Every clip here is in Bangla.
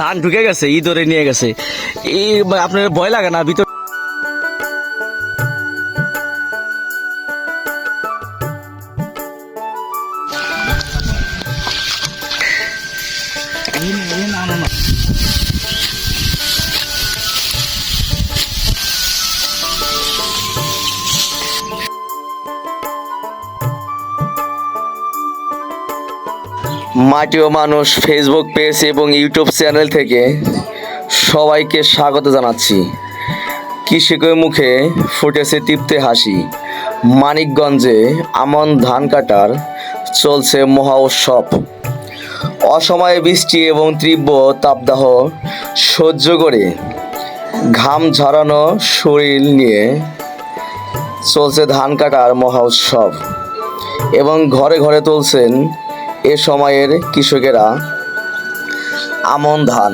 ধান ঢুকে গেছে ই নিয়ে গেছে। এই আপনার ভয় লাগে না ভিতর মাটি ও মানুষ ফেসবুক পেজ এবং ইউটিউব চ্যানেল থেকে সবাইকে স্বাগত জানাচ্ছি। কৃষকের মুখে ফুটেছে তৃপ্তে হাসি। মানিকগঞ্জে আমন ধান কাটার চলছে মহা উৎসব। অসময়ে বৃষ্টি এবং তীব্র তাপদাহ সহ্য করে ঘাম ঝরানো শরীর নিয়ে চলছে ধান কাটার মহা উৎসব। এবং ঘরে ঘরে তুলছেন এ সময়ের কৃষকেরা আমন ধান।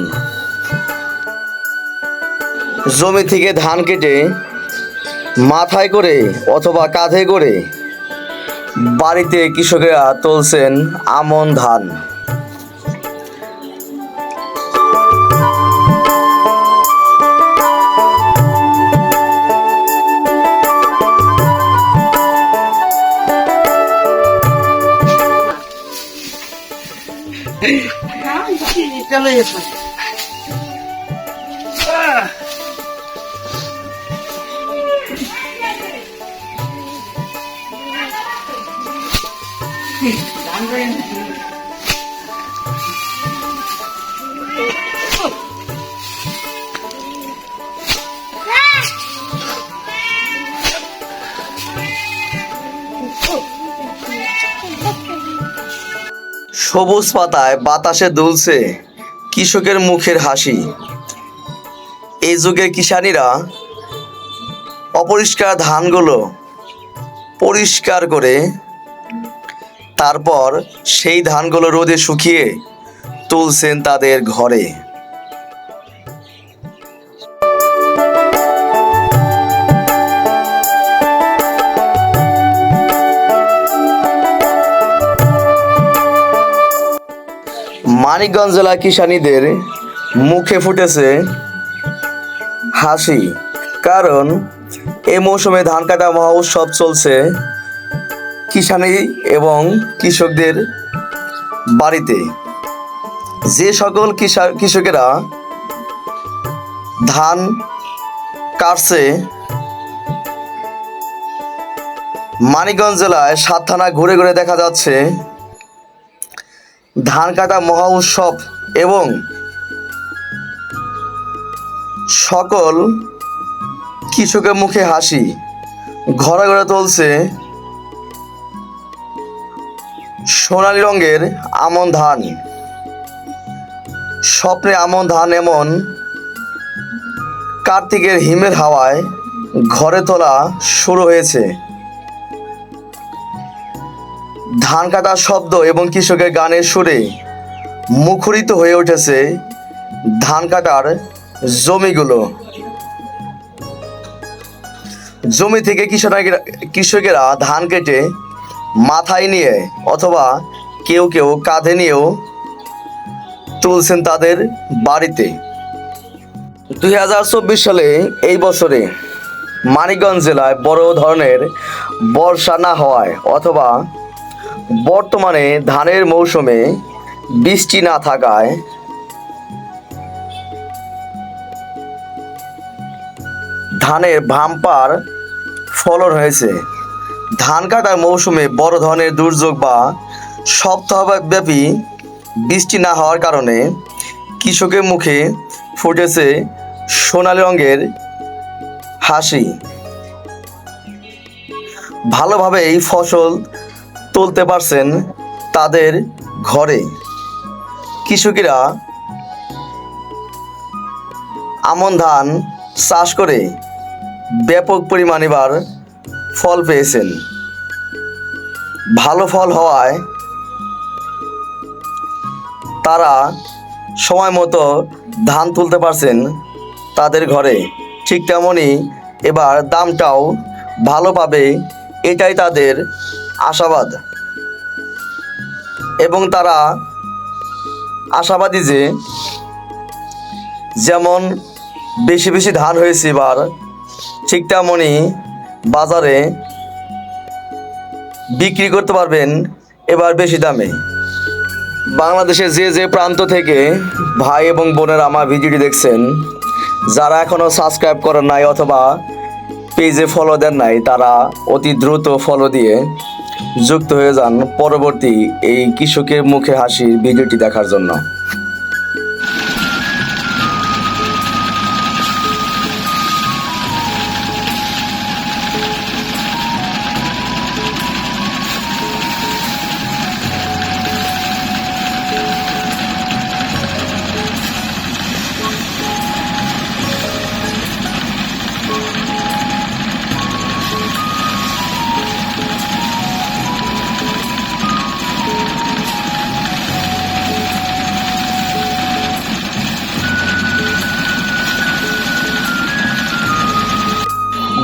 জমি থেকে ধান কেটে মাথায় করে অথবা কাঁধে করে বাড়িতে কৃষকেরা তুলছেন আমন ধান। সবুজ পাতায় বাতাসে দুলছে। কৃষকের মুখের হাসি। এই যুগের কিষানীরা অপরিষ্কার ধানগুলো পরিষ্কার করে তারপর সেই ধানগুলো রোদে শুকিয়ে তুলছেন তাদের ঘরে। মানিকগঞ্জ জেলা কিষানীদের মুখে ফুটেছে হাসি। কারণ এই মৌসুমে ধান কাটা মহা উৎসব চলছে কিষানি এবং কৃষকদের বাড়িতে। যে সকল কৃষা- কৃষকেরা ধান কাটছে মানিকগঞ্জ জেলায় সাত থানা ঘুরে ঘুরে দেখা যাচ্ছে ধান কাটা মহা উৎসব এবং সকল কৃষকের মুখে হাসি। ঘরে ঘরে তুলছে সোনালি রঙের আমন ধান। স্বপ্নে আমন ধান এমন কার্তিকের হিমের হাওয়ায় ঘরে তোলা শুরু হয়েছে। ধান কাটার শব্দ এবং কৃষকের গানের সুরে মুখরিত হয়ে উঠেছে ধান কাটার জমিগুলো। জমি থেকে কৃষকেরা কৃষকেরা ধান কেটে মাথায় নিয়ে অথবা কেউ কেউ কাঁধে নিয়েও তুলছেন তাদের বাড়িতে। দুই হাজার চব্বিশ সালে এই বছরে মানিকগঞ্জ জেলায় বড় ধরনের বর্ষা না হওয়ায় অথবা বর্তমানে ধানের মৌসুমে বৃষ্টি না থাকায় ধানের ভাম্পার ফলন হয়েছে। ধান কাটার মৌসুমে বড় ধরনের দুর্যোগ বা সপ্তাহব্যাপী বৃষ্টি না হওয়ার কারণে কৃষকের মুখে ফুটেছে সোনালি রঙের হাসি। ভালোভাবে এই ফসল তুলতে পারছেন তাদের ঘরে। কৃষকেরা আমন ধান চাষ করে ব্যাপক পরিমাণ এবার ফল পেয়েছেন। ভালো ফল হওয়ায় তারা সময় মতো ধান তুলতে পারছেন তাদের ঘরে। ঠিক তেমনই এবার দামটাও ভালো পাবে, এটাই তাদের আশাবাদ। এবং তারা আশাবাদী যে, যেমন বেশি বেশি ধান হয়েছে এবার, ঠিক তেমনই বাজারে বিক্রি করতে পারবেন এবার বেশি দামে। বাংলাদেশের যে যে প্রান্ত থেকে ভাই এবং বোনের আমার ভিডিওটি দেখছেন, যারা এখনও সাবস্ক্রাইব করেন নাই অথবা পেজে ফলো দেন নাই, তারা অতি দ্রুত ফলো দিয়ে যুক্ত হয়ে যান পরবর্তী এই কৃষকের মুখে হাসির ভিডিওটি দেখার জন্য।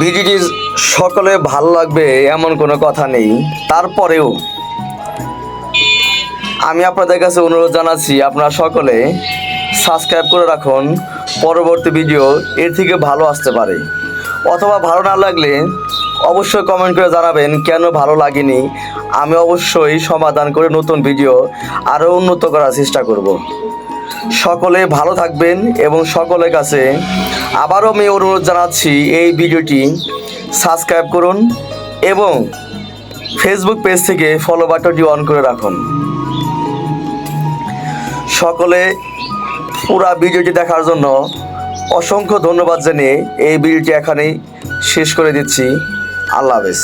ভিডিওটি সকলে ভালো লাগবে, এমন কোনো কথা নেই। তারপরেও আমি আপনাদের কাছে অনুরোধ জানাচ্ছি, আপনারা সকলে সাবস্ক্রাইব করে রাখুন। পরবর্তী ভিডিও এর থেকে ভালো আসতে পারে। অথবা ভালো না লাগলে অবশ্যই কমেন্ট করে জানাবেন, কেন ভালো লাগেনি? আমি অবশ্যই সমাধান করে নতুন ভিডিও আরও উন্নত করার চেষ্টা করব। সকলে ভালো থাকবেন এবং সকলের কাছে আবারও আমি অনুরোধ জানাচ্ছি এই ভিডিওটি সাবস্ক্রাইব করুন এবং ফেসবুক পেজ থেকে ফলো বাটনটি অন করে রাখুন। সকলে পুরা ভিডিওটি দেখার জন্য অসংখ্য ধন্যবাদ জানিয়ে এই ভিডিওটি এখানেই শেষ করে দিচ্ছি। আল্লাহ হাফেজ।